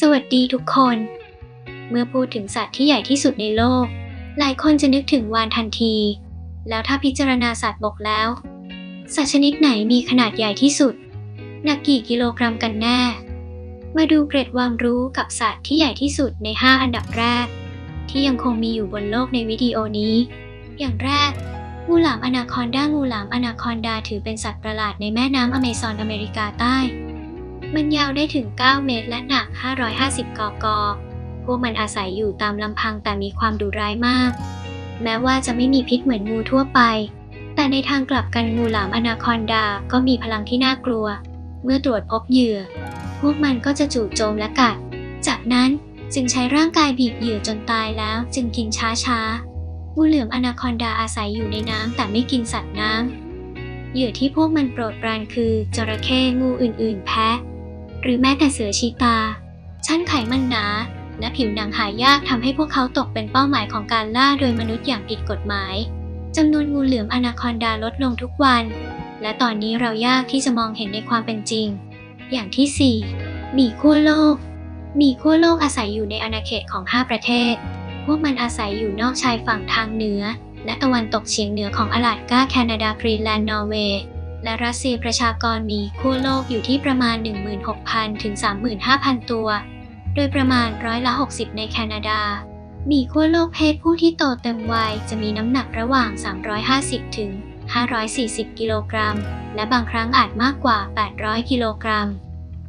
สวัสดีทุกคน เมื่อพูดถึงสัตว์ที่ใหญ่ที่สุดในโลก หลายคนจะนึกถึงวาฬทันที แล้วถ้าพิจารณาสัตว์บกแล้ว สัตว์ชนิดไหนมีขนาดใหญ่ที่สุด หนักกี่กิโลกรัมกันแน่ มาดูเกร็ดความรู้กับสัตว์ที่ใหญ่ที่สุดใน 5 อันดับแรก ที่ยังคงมีอยู่บนโลกในวิดีโอนี้ อย่างแรก งูหลามอนาคอนด้างูหลามอนาคอนดาถือเป็นสัตว์ประหลาดในแม่น้ำอเมซอนอเมริกาใต้ มันยาวได้ถึง 9 เมตรและหนัก 550 กก พวกมันอาศัยอยู่ตามลำพังแต่มีความดุร้ายมาก แม้ว่าจะไม่มีพิษเหมือนงูทั่วไป แต่ในทางกลับกันงูหลามอนาคอนดาก็มีพลังที่น่ากลัว เมื่อตรวจพบเหยื่อ พวกมันก็จะจู่โจมและกัด จากนั้นจึงใช้ร่างกายบีบเหยื่อจนตายแล้ว จึงกินช้าๆ งูเหลือมอนาคอนดาอาศัยอยู่ในน้ำแต่ไม่กินสัตว์น้ำเหยื่อที่พวกมันโปรดปรานคือจระเข้งูอื่นๆ แพะ หรือแม้แต่เสือชีตา ชั้นไขมันหนา และผิวหนังหายากทำให้พวกเขาตกเป็นเป้าหมายของการล่าโดยมนุษย์อย่างผิดกฎหมายจำนวนงูเหลือมอนาคอนดาลดลงทุกวัน และตอนนี้เรายากที่จะมองเห็นในความเป็นจริง อย่างที่4หมีขั้วโลกหมีขั้วโลกอาศัยอยู่ในอาณาเขตของ 5 ประเทศ พวกมันอาศัยอยู่นอกชายฝั่งทางเหนือ และตะวันตกเฉียงเหนือของอลาสก้าแคนาดา กรีนแลนด์ นอร์เวย์ และรัสเซียประชากรมีขั้วโลกอยู่ที่ประมาณ 16,000 ถึง 35,000 ตัว โดยประมาณร้อยละ 60 ในแคนาดา มีขั้วโลกเพศผู้ที่โตเต็มวัยจะมีน้ำหนักระหว่าง 350 ถึง 540 กิโลกรัม และบางครั้งอาจมากกว่า 800 กิโลกรัม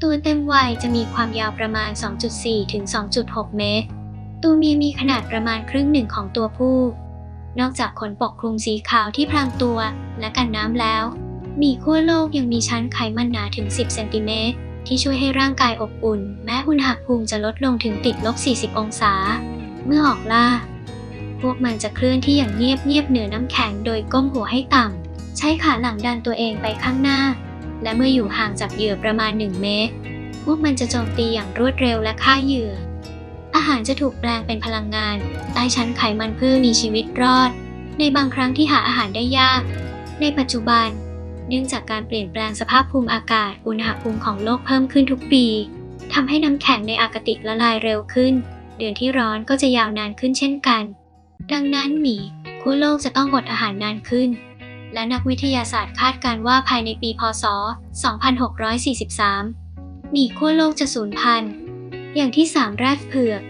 ตัวเต็มวัยจะมีความยาวประมาณ 2.4 ถึง 2.6 เมตร ตัวเมียมีขนาดประมาณครึ่งหนึ่งของตัวผู้ นอกจากขนปกคลุมสีขาวที่พรางตัวและกันน้ำแล้ว มีขั้วโลกยังมีชั้นไขมันหนาถึง 10 เซนติเมตรที่ช่วยให้ร่างกายอบอุ่น แม้อุณหภูมิจะลดลงถึงติดลบ 40 องศา เมื่อออกล่า พวกมันจะเคลื่อนที่อย่างเงียบๆเหนือน้ำแข็งโดยก้มหัวให้ต่ำ ใช้ขาหลังดันตัวเองไปข้างหน้า และเมื่ออยู่ห่างจากเหยื่อประมาณ 1 เมตร พวกมันจะโจมตีอย่างรวดเร็วและฆ่าเหยื่อ อาหารจะถูกแปลงเป็นพลังงาน ใต้ชั้นไขมันเพื่อมีชีวิตรอด ในบางครั้งที่หาอาหารได้ยาก ในปัจจุบัน เนื่องจากการเปลี่ยนแปลงสภาพภูมิอากาศ อุณหภูมิของโลกเพิ่มขึ้นทุกปีทำให้น้ำแข็งในอากาติละลายเร็วขึ้น เดือนที่ร้อนก็จะยาวนานขึ้นเช่นกัน ดังนั้นหมีขั้วโลกจะต้องอดอาหารนานขึ้น และนักวิทยาศาสตร์คาดการณ์ว่าภายในปีพศ 2643 หมีขั้วโลกจะสูญพันธุ์ อย่างที่สามแรดเผือก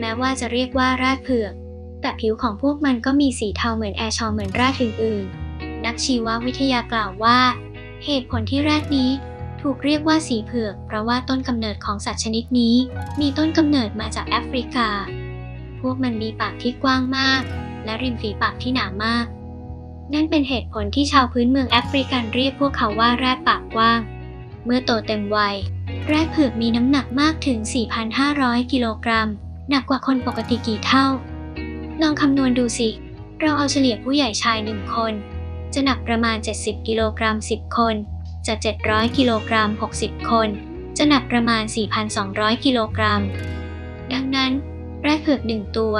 แม้ว่าจะเรียกว่าแรดเผือก แต่ผิวของพวกมันก็มีสีเทาเหมือนแอร์ชอเหมือนแรดอื่นๆ นักชีววิทยากล่าวว่า เหตุผลที่แรดนี้ ถูกเรียกว่าสีเผือก เพราะว่าต้นกำเนิดของสัตว์ชนิดนี้ มีต้นกำเนิดมาจากแอฟริกา พวกมันมีปากที่กว้างมาก และริมฝีปากที่หนามาก นั่นเป็นเหตุผลที่ชาวพื้นเมืองแอฟริกันเรียกพวกเขาว่าแรดปากกว้าง เมื่อโตเต็มวัย แรดเผือกมีน้ำหนักมากถึง 4,500 กิโลกรัม หนักกว่าคนปกติกี่เท่า ลองคำนวณดูสิเราเอาเฉลี่ยผู้ใหญ่ชายหนึ่งคน จะหนักประมาณ 70 กิโลกรัม 10 คน จะ 700 กิโลกรัม 60 คน จะหนักประมาณ 4,200 กิโลกรัม ดังนั้น แรดเผือกหนึ่งตัว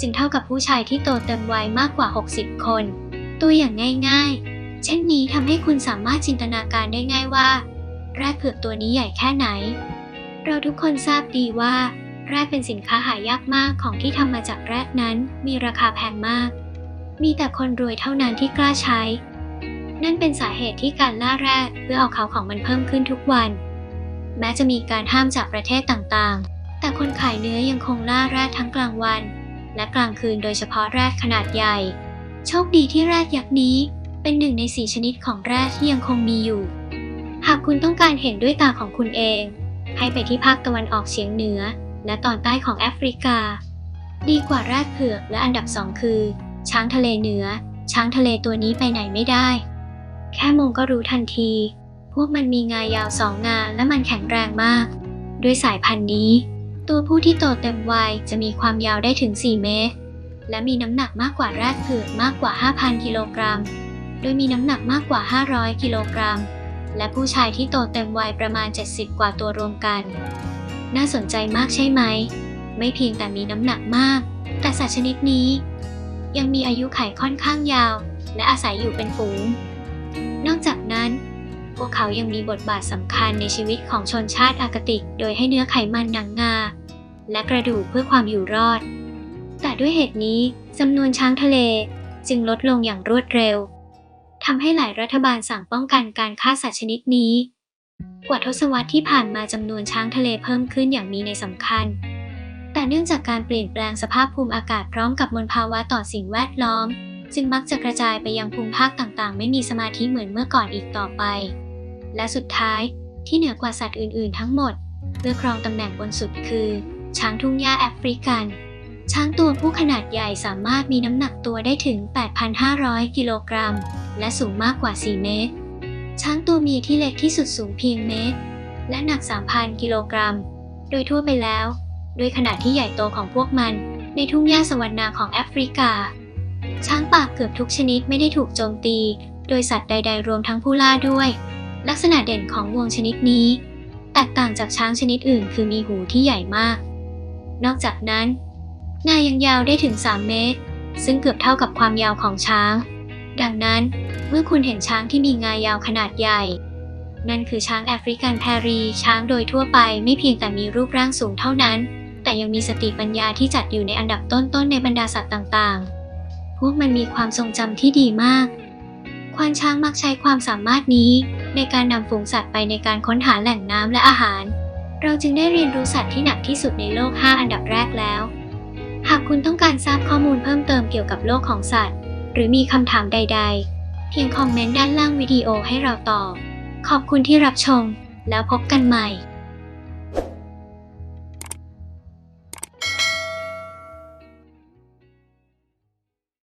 จึงเท่ากับผู้ชายที่โตเต็มวัยมากกว่า 60 คน ตัวอย่างง่ายๆ เช่นนี้ทำให้คุณสามารถจินตนาการได้ง่ายว่า แรดเผือกตัวนี้ใหญ่แค่ไหน เราทุกคนทราบดีว่า แรดเป็นสินค้าหายากมากของที่ทำมาจากแรดนั้น มีราคาแพงมาก มีแต่คนรวยเท่านั้นที่กล้าใช้ นั่นเป็นสาเหตุที่การล่าแรดเพื่อเอาเขาของมันเพิ่มขึ้นทุกวัน แม้จะมีการห้ามจากประเทศต่างๆ แต่คนขายเนื้อยังคงล่าแรดทั้งกลางวัน และกลางคืนโดยเฉพาะแรดขนาดใหญ่ โชคดีที่แรดยักษ์นี้เป็นหนึ่งในสี่ชนิดของแรดที่ยังคงมีอยู่ หากคุณต้องการเห็นด้วยตาของคุณเอง ให้ไปที่ภาคตะวันออกเฉียงเหนือ และตอนใต้ของแอฟริกา ดีกว่าแรดเผือกและอันดับสองคือ ช้างทะเลเหนือช้างทะเลตัวนี้ไปไหนไม่ได้ แค่มองก็รู้ทันที พวกมันมีงายาวสองงาและมันแข็งแรงมาก ด้วยสายพันธุ์นี้ ตัวผู้ที่โตเต็มวัยจะมีความยาวได้ถึง 4 เมตร และมีน้ำหนักมากกว่าแรดเผือกมากกว่า 5,000 กิโลกรัม โดยมีน้ำหนักมากกว่า 500 กิโลกรัม และผู้ชายที่โตเต็มวัยประมาณ 70 กว่าตัวรวมกัน น่าสนใจมากใช่ไหม ไม่เพียงแต่มีน้ำหนักมาก แต่สัตว์ชนิดนี้ ยังมีอายุไขค่อนข้างยาว และอาศัยอยู่เป็นฝูง นอกจากนั้น พวกเขายังมีบทบาทสำคัญในชีวิตของชนชาติอากาติก โดยให้เนื้อไขมันหนังงา และกระดูกเพื่อความอยู่รอด แต่ด้วยเหตุนี้จำนวนช้างทะเลจึงลดลงอย่างรวดเร็วทำให้หลายรัฐบาลสั่งป้องกันการฆ่าสัตว์ชนิดนี้ กว่าทศวรรษที่ผ่านมาจำนวนช้างทะเลเพิ่มขึ้นอย่างมีในสำคัญ เนื่องจากการเปลี่ยนแปลงสภาพภูมิอากาศพร้อมกับมลภาวะต่อสิ่งแวดล้อม จึงมักจะกระจายไปยังภูมิภาคต่างๆ ไม่มีสมาธิเหมือนเมื่อก่อนอีกต่อไป และสุดท้ายที่เหนือกว่าสัตว์อื่นๆ ทั้งหมดเพื่อครองตำแหน่งบนสุดคือ ช้างทุ่งหญ้าแอฟริกัน ช้างตัวผู้ขนาดใหญ่สามารถมีน้ำหนักตัวได้ถึง 8,500 กิโลกรัม และสูงมากกว่า 4 เมตร ช้างตัวเมียที่เล็กที่สุดสูงเพียงเมตร และหนัก 3,000 กิโลกรัม โดยทั่วไปแล้ว ด้วยขนาดที่ใหญ่โตของพวกมันในทุ่งหญ้าสวรรณาของแอฟริกา ช้างป่าเกือบทุกชนิดไม่ได้ถูกโจมตี โดยสัตว์ใด ๆ รวมทั้งผู้ล่าด้วย ลักษณะเด่นของงวงชนิดนี้ แตกต่างจากช้างชนิดอื่น คือมีหูที่ใหญ่มาก นอกจากนั้นงายังยาวได้ถึง 3 เมตร ซึ่งเกือบเท่ากับความยาวของช้าง ดังนั้นเมื่อคุณเห็นช้างที่มีงายาวขนาดใหญ่ นั่นคือช้างแอฟริกันแพรี ช้างโดยทั่วไปไม่เพียงแต่มีรูปร่างสูงเท่านั้น แต่ยังมีสติปัญญาที่จัดอยู่ในอันดับต้นๆในบรรดาสัตว์ต่างๆ พวกมันมีความทรงจำที่ดีมาก ควานช้างมักใช้ความสามารถนี้ ในการนำฝูงสัตว์ไปในการค้นหาแหล่งน้ำและอาหาร เราจึงได้เรียนรู้สัตว์ที่หนักที่สุดในโลก 5 อันดับแรกแล้ว หากคุณต้องการทราบข้อมูลเพิ่มเติมเกี่ยวกับโลกของสัตว์ หรือมีคำถามใด ๆ เพียงคอมเมนต์ด้านล่างวิดีโอให้เราตอบ ขอบคุณที่รับชม แล้วพบกันใหม่